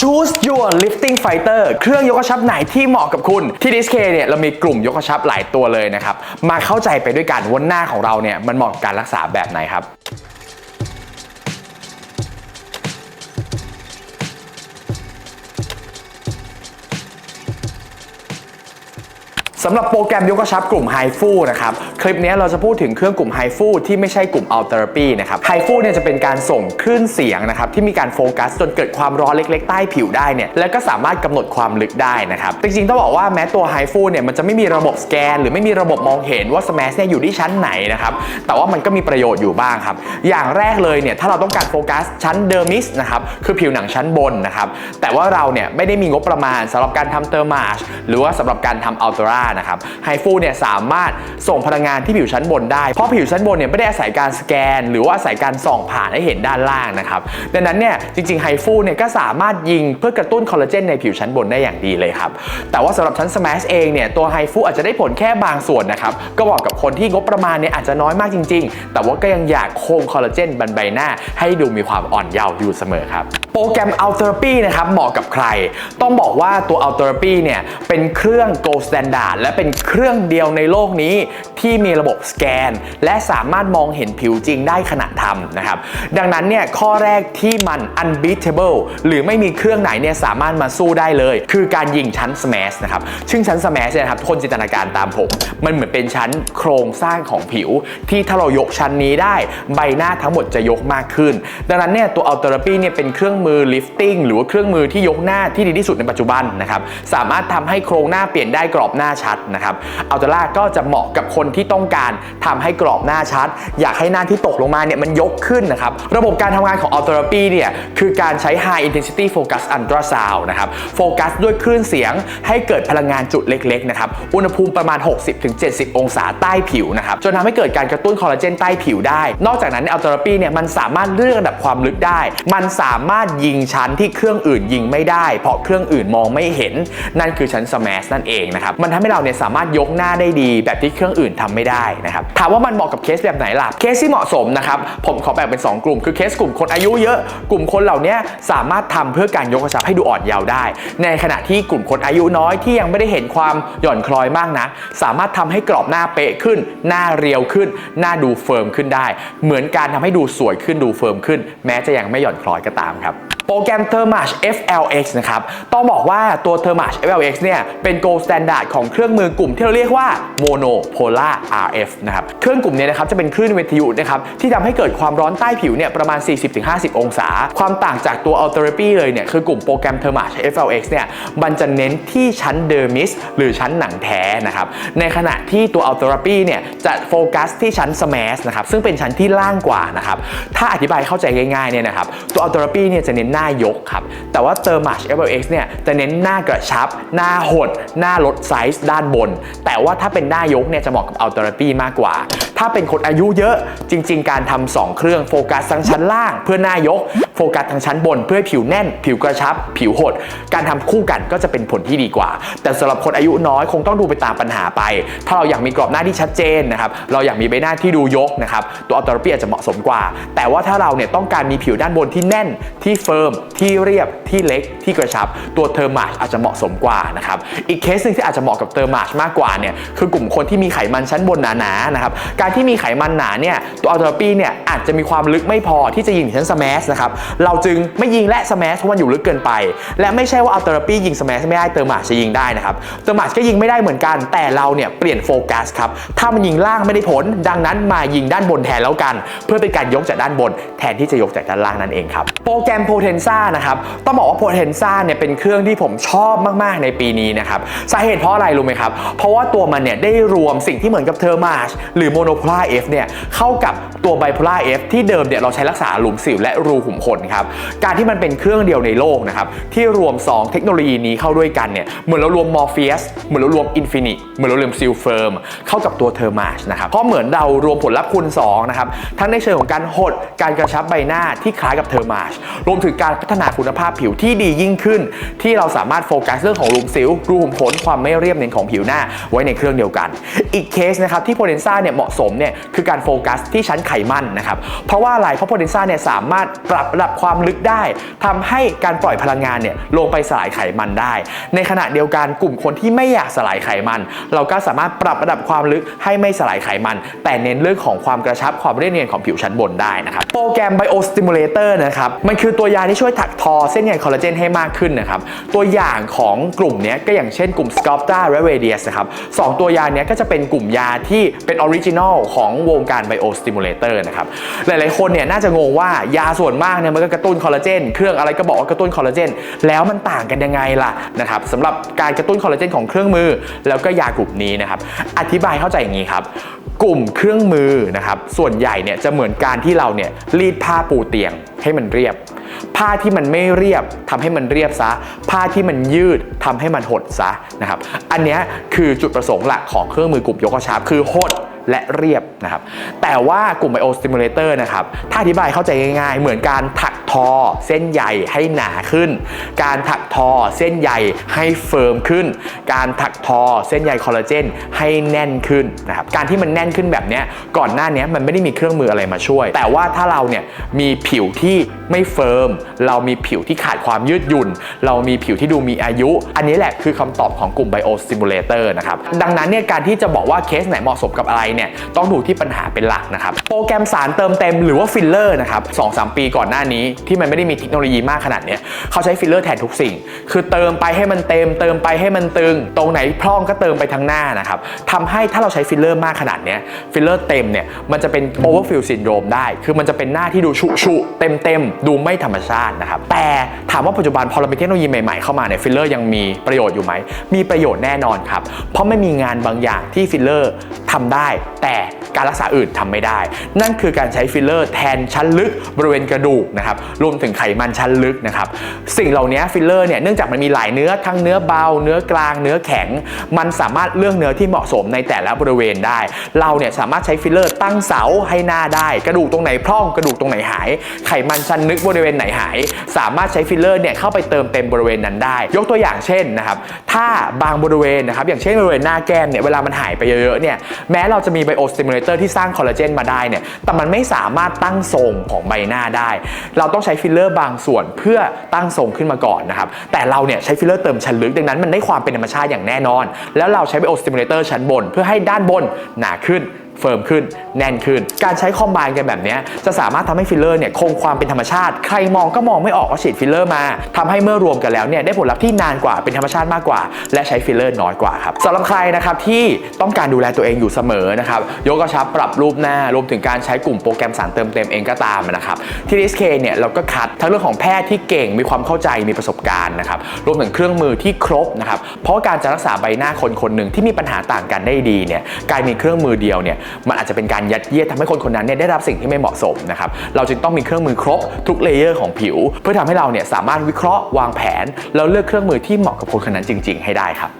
Choose your lifting fighter เครื่องยกกระชับไหนที่เหมาะกับคุณ ที่ดิสเคเนี่ยเรามีกลุ่มยกกระชับหลายตัวเลยนะครับ มาเข้าใจไปด้วยกันว่าหน้าของเราเนี่ยมันเหมาะกับการรักษาแบบไหนครับสำหรับโปรแกรมยกกระชับกลุ่ม h i f u นะครับ คลิปนี้เราจะพูดถึงเครื่องกลุ่ม h i f u ที่ไม่ใช่กลุ่ม Alt Therapy นะครับ h i f u เนี่ยจะเป็นการส่งคลื่นเสียงนะครับที่มีการโฟกัสจนเกิดความร้อนเล็ก ๆ ใต้ผิวได้เนี่ยแล้วก็สามารถกำหนดความลึกได้นะครับจริงๆต้องบอกว่าแม้ตัว h i f u เนี่ยมันจะไม่มีระบบสแกน หรือไม่มีระบบมองเห็นว่า Smash เนี่ยอยู่ที่ชั้นไหนนะครับแต่ว่ามันก็มีประโยชน์อยู่บ้างครับอย่างแรกเลยเนี่ยถ้าเราต้องการโฟกัสชั้นเดอร์มิสนะครับคือผิวหนังชั้นบนนะครับแต่ว่าเราเนี่ยไม่ได้มีงบประมาณสำหรับการทำเตอร์มาชหรือว่าสำหรับการทำอัลตรานะครับไฮฟูเนี่ยสามารถส่งพลังงานที่ผิวชั้นบนได้ เพราะผิวชั้นบนเนี่ยไม่ได้อาศัยการสแกน หรือว่าอาศัยการส่องผ่านให้เห็นด้านล่างนะครับดังนั้นเนี่ยจริงๆไฮฟูเนี่ยก็สามารถยิงเพื่อกระตุ้นคอลลาเจนในผิวชั้นบนได้อย่างดีเลยครับแต่ว่าสำหรับชั้นสแมชเองเนี่ยตัวไฮฟูอาจจะได้ผลแค่บางส่วนนะครับก็เหมาะกับคนที่งบประมาณเนี่ยอาจจะน้อยมากจริง ๆ แต่ว่าก็ยังอยากคงคอลลาเจนบนใบหน้า ให้ดูมีความอ่อนเยาว์อยู่เสมอครับโปรแกรม a l t h e r a p y นะครับเหมาะกับใคร ต้องบอกว่าตัว a l t h e r a p y เนี่ยเป็นเครื่อง gold standard และเป็นเครื่องเดียวในโลกนี้ที่มีระบบสแกน และสามารถมองเห็นผิวจริงได้ขณะทำนะครับ ดังนั้นเนี่ยข้อแรกที่มัน unbeatable หรือไม่มีเครื่องไหนเนี่ยสามารถมาสู้ได้เลย คือการยิงชั้น smash นะครับซึ่งชั้น smash เนี่ยนะครับทุกคนจินตนาการตามผม มันเหมือนเป็นชั้นโครงสร้างของผิว ที่ถ้าเรายกชั้นนี้ได้ ใบหน้าทั้งหมดจะยกมากขึ้น ดังนั้นเนี่ยตัว a l t h e r a p y เนี่ยเป็นเครื่องมือ lifting หรือว่าเครื่องมือที่ยกหน้าที่ดีที่สุดในปัจจุบันนะครับสามารถทำให้โครงหน้าเปลี่ยนได้กรอบหน้าชัดนะครับอัลตราก็จะเหมาะกับคนที่ต้องการทำให้กรอบหน้าชัด อยากให้หน้าที่ตกลงมาเนี่ยมันยกขึ้นนะครับ ระบบการทำงานของ a l t h e r a p y เนี่ยคือการใช้ high intensity focus ultrasound นะครับโฟกัสด้วยคลื่นเสียงให้เกิดพลังงานจุดเล็กๆนะครับอุณหภูมิประมาณ 60-70 องศาใต้ผิวนะครับจนทำให้เกิดการกระตุ้นคอลลาเจนใต้ผิวได้ นอกจากนั้นอัลตราปีเนี่ยมันสามารถเลือกระดับความลึกได้ มันสามารถยิงชั้นที่เครื่องอื่นยิงไม่ได้ เพราะเครื่องอื่นมองไม่เห็น นั่นคือชั้นสแมสนั่นเองนะครับมันทำให้เราเนี่ยสามารถยกหน้าได้ดีแบบที่เครื่องอื่นทำไม่ได้นะครับถามว่ามันเหมาะกับเคสแบบไหนล่ะเคสที่เหมาะสมนะครับผมขอแบ่งเป็น 2 กลุ่มคือเคสกลุ่มคนอายุเยอะ กลุ่มคนเหล่านี้สามารถทำเพื่อการยกกระชับให้ดูอ่อนเยาว์ได้ ในขณะที่กลุ่มคนอายุน้อยที่ยังไม่ได้เห็นความหย่อนคล้อยมากนะสามารถทำให้กรอบหน้าเป๊ะขึ้น หน้าเรียวขึ้น หน้าดูเฟิร์มขึ้นได้ เหมือนการทำให้ดูสวยขึ้นดูเฟิร์มขึ้น แม้จะยังไม่หย่อนคล้อยก็ตามครับ โปรแกรม Thermage FLX นะครับ ต้องบอกว่าตัว Thermage FLX เนี่ยเป็น gold standard ของเครื่องมือกลุ่มที่เราเรียกว่า Monopolar RF นะครับ เครื่องกลุ่มนี้นะครับจะเป็นคลื่นวิทยุนะครับที่ทำให้เกิดความร้อนใต้ผิวเนี่ยประมาณ 40-50 องศา ความต่างจากตัว a l t e r a p y เลยเนี่ยคือกลุ่มโปรแกรม Thermage FLX เนี่ยมันจะเน้นที่ชั้นเดอร์มิสหรือชั้นหนังแท้นะครับ ในขณะที่ตัว a l t e r a p y เนี่ยจะโฟกัสที่ชั้น Smash นะครับซึ่งเป็นชั้นที่ล่างกว่านะครับถ้าอธิบายเข้าใจง่ายๆเนี่ยนะครับตัว a l t e r a p y เนี่ยจะเน้นหน้ายกครับ แต่ว่า Thermage FLX เนี่ยจะเน้นหน้ากระชับ หน้าหด หน้าลดไซส์ด้านบน แต่ว่าถ้าเป็นหน้ายกเนี่ยจะเหมาะกับ a l t h e r a p y มากกว่า ถ้าเป็นคนอายุเยอะจริง ๆ การทำสองเครื่องโฟกัสทั้งชั้นล่างเพื่อหน้ายก โฟกัสทางชั้นบน เพื่อผิวแน่น ผิวกระชับ ผิวหด การทำคู่กันก็จะเป็นผลที่ดีกว่า แต่สำหรับคนอายุน้อยคงต้องดูไปตามปัญหาไป ถ้าเราอยากมีกรอบหน้าที่ชัดเจนนะครับเราอยากมีใบหน้าที่ดูยกนะครับตัวอัลตราปียจะเหมาะสมกว่า แต่ว่าถ้าเราเนี่ยต้องการมีผิวด้านบนที่แน่นที่เฟิร์มที่เรียบที่เล็กที่กระชับ ตัวเทอร์มาชอาจจะเหมาะสมกว่านะครับอีกเคสหนึ่งที่อาจจะเหมาะกับเทอร์มาชมากกว่าเนี่ยคือกลุ่มคนที่มีไขมันชั้นบนหนาๆนะครับการที่มีไขมันหนาเนี่ยตัวอัลตราปีเนี่ยอาจจะมีความลึกไม่พอที่จะยิงชั้นสแมสนะครับเราจึงไม่ยิงและสแมสเพราะมันอยู่ลึกเกินไป และไม่ใช่ว่าอัลตราปียิงสแมสไม่ได้เทอร์มาชจะยิงได้นะครับเทอร์มาชก็ยิงไม่ได้เหมือนกัน แต่เราเนี่ยเปลี่ยนโฟกัสครับถ้ามันยิงล่างไม่ได้ผล ดังนั้นมายิงด้านบนแทนแล้วกัน เพื่อเป็นการยกจากด้านบน แทนที่จะยกจากด้านล่างนั่นเองครับโปรแกรม Potenza นะครับต้องบอกว่า Potenza เนี่ยเป็นเครื่องที่ผมชอบมากๆในปีนี้นะครับสาเหตุเพราะอะไรรู้ไหมครับ เพราะว่าตัวมันเนี่ยได้รวมสิ่งที่เหมือนกับเทอร์มาชหรือ Monopolar F เนี่ยเข้ากับตัว Bipolar F ที่เดิมเนี่ยเราใช้รักษาหลุมสิวและรูขุมขนครับการที่มันเป็นเครื่องเดียวในโลกนะครับที่รวม 2 เทคโนโลยีนี้เข้าด้วยกันเนี่ยเหมือนเรารวม Morpheus เหมือนเรารวม Infinite เหมือนเรารวม Seal Firm เข้ากับตัวเทอร์มาชนะครับเพราะเหมือนเรารวมผลลัพธ์คูณ2นะครับทั้งในเชิงของการหดการกระชับใบหน้าที่คล้ายกับเทอร์มาชรวมถึงการพัฒนาคุณภาพผิวที่ดียิ่งขึ้น ที่เราสามารถโฟกัสเรื่องของรูมสิวรูขุมขนความไม่เรียบเนียนของผิวหน้าไว้ในเครื่องเดียวกัน อีกเคสนะครับที่โพเ e นซ่าเนี่ยเหมาะสมเนี่ยคือการโฟกัสที่ชั้นไขมันนะครับเพราะว่าอะไรเพราะโพเทนซ่าเนี่ยสามารถปรับระดับความลึกได้ทำให้การปล่อยพลังงานเนี่ยลงไปสลายไขมันได้ ในขณะเดียวกันกลุ่มคนที่ไม่อยากสลายไขมัน เราก็สามารถปรับระดับความลึกให้ไม่สลายไขมัน แต่เน้นเรื่องของความกระชับความเรียบเนียนของผิวชั้นบนได้นะครับโปรแกรม Biostimulator นะครับมันคือตัวยาที่ช่วยถักทอเส้นใยคอลลาเจนให้มากขึ้นนะครับตัวอย่างของกลุ่มนี้ก็อย่างเช่นกลุ่ม Sculpta และ Radius นะครับสองตัวยาเนี้ยก็จะเป็นกลุ่มยาที่เป็นออริจินอลของวงการ Biostimulator นะครับหลายๆคนเนี่ยน่าจะงงว่ายาส่วนมากเนี่ยมันก็กระตุ้นคอลลาเจนเครื่องอะไรก็บอกว่ากระตุ้นคอลลาเจนแล้วมันต่างกันยังไงล่ะนะครับสำหรับการกระตุ้นคอลลาเจนของเครื่องมือ แล้วก็ยากลุ่มนี้นะครับอธิบายเข้าใจอย่างนี้ครับกลุ่มเครื่องมือนะครับส่วนใหญ่เนี่ยจะเหมือนการที่เราเนี่ยรีดผ้าปูเตียงให้มันเรียบ ผ้าที่มันไม่เรียบทำให้มันเรียบซะ ผ้าที่มันยืดทำให้มันหดซะนะครับ อันนี้คือจุดประสงค์หลักของเครื่องมือกลุ่มยกกระชับคือหด และเรียบนะครับแต่ว่ากลุ่ม Biostimulator นะครับถ้าอธิบายเข้าใจง่ายๆ เหมือนการถักทอเส้นใยให้หนาขึ้น การถักทอเส้นใยให้เฟิร์มขึ้น การถักทอเส้นใยคอลลาเจนให้แน่นขึ้นนะครับการที่มันแน่นขึ้นแบบนี้ก่อนหน้านี้มันไม่ได้มีเครื่องมืออะไรมาช่วย แต่ว่าถ้าเราเนี่ยมีผิวที่ไม่เฟิร์มเรามีผิวที่ขาดความยืดหยุ่น เรามีผิวที่ดูมีอายุ อันนี้แหละคือคำตอบของกลุ่ม Biostimulator นะครับดังนั้นเนี่ยการที่จะบอกว่าเคสไหนเหมาะสมกับอะไรเนี่ยต้องดูที่ปัญหาเป็นหลักนะครับ โปรแกรมสารเติมเต็มหรือว่าฟิลเลอร์นะครับสองสามปีก่อนหน้านี้ที่มันไม่ได้มีเทคโนโลยีมากขนาดเนี้ยเขาใช้ฟิลเลอร์แทนทุกสิ่ง คือเติมไปให้มันเต็ม เติมไปให้มันตึง ตรงไหนพร่องก็เติมไปทางหน้านะครับทำให้ถ้าเราใช้ฟิลเลอร์มากขนาดเนี้ยฟิลเลอร์เต็มเนี่ยมันจะเป็นโอเวอร์ฟิลซินโดรมได้ คือมันจะเป็นหน้าที่ดูชุชุเต็มเต็มดูไม่ธรรมชาตินะครับแต่ถามว่าปัจจุบันพอเรามีเทคโนโลยีใหม่ๆเข้ามาเนี่ยฟิลเลอร์ยังมีประโยชน์อยู่ไหมมีประโยชน์แน่นอนครับเพราะไม่มีงานบางอย่างที่ฟิลเลอร์ ทำได้ แต่ การรักษาอื่นทำไม่ได้ นั่นคือการใช้ฟิลเลอร์แทนชั้นลึกบริเวณกระดูกนะครับรวมถึงไขมันชั้นลึกนะครับสิ่งเหล่านี้ฟิลเลอร์เนี่ยเนื่องจากมันมีหลายเนื้อทั้งเนื้อเบา เนื้อกลาง เนื้อแข็ง มันสามารถเลือกเนื้อที่เหมาะสมในแต่ละบริเวณได้ เราเนี่ยสามารถใช้ฟิลเลอร์ตั้งเสาให้หน้าได้ กระดูกตรงไหนพร่องกระดูกตรงไหนหาย ไขมันชั้นลึกบริเวณไหนหาย สามารถใช้ฟิลเลอร์เนี่ยเข้าไปเติมเต็มบริเวณนั้นได้ ยกตัวอย่างเช่นนะครับถ้าบางบริเวณนะครับอย่างเช่นบริเวณหน้าแก้มเนี่ยเวลามันหายไปเยอะๆเนี่ยแม้เราจะมีไบโอสติมูลเตอร์ที่สร้างคอลลาเจนมาได้เนี่ย แต่มันไม่สามารถตั้งทรงของใบหน้าได้ เราต้องใช้ฟิลเลอร์บางส่วนเพื่อตั้งทรงขึ้นมาก่อนนะครับ แต่เราเนี่ยใช้ฟิลเลอร์เติมชั้นลึก ดังนั้นมันได้ความเป็นธรรมชาติอย่างแน่นอน แล้วเราใช้ไบโอสติมูลเลเตอร์ชั้นบน เพื่อให้ด้านบนหนาขึ้น เฟิร์มขึ้น แน่นขึ้น การใช้คอมไบน์กันแบบนี้จะสามารถทำให้ฟิลเลอร์เนี่ยคงความเป็นธรรมชาติ ใครมองก็มองไม่ออกว่าฉีดฟิลเลอร์มาทำให้เมื่อรวมกันแล้วเนี่ยได้ผลลัพธ์ที่นานกว่าเป็นธรรมชาติมากกว่า และใช้ฟิลเลอร์น้อยกว่าครับสำหรับใครนะครับที่ต้องการดูแลตัวเองอยู่เสมอนะครับยกกระชับปรับรูปหน้ารวมถึงการใช้กลุ่มโปรแกรมสารเติมเต็มเองก็ตามนะครับที่ DSK เนี่ยเราก็คัดทั้งเรื่องของแพทย์ที่เก่งมีความเข้าใจมีประสบการณ์นะครับรวมถึงเครื่องมือที่ครบนะครับเพราะการจะรักษาใบหน้าคนคนหนึ่งที่มีปัญหาต่างกันได้ดีเนี่ยการมีเครื่องมือเดียวเนี่ยมันอาจจะเป็นการยัดเยียดทำให้คนคนนั้นเนี่ยได้รับสิ่งที่ไม่เหมาะสมนะครับเราจึงต้องมีเครื่องมือครบทุกเลเยอร์ของผิว เพื่อทำให้เราเนี่ยสามารถวิเคราะห์วางแผน แล้วเลือกเครื่องมือที่เหมาะกับคนคนนั้นจริง ๆ ให้ได้ครับ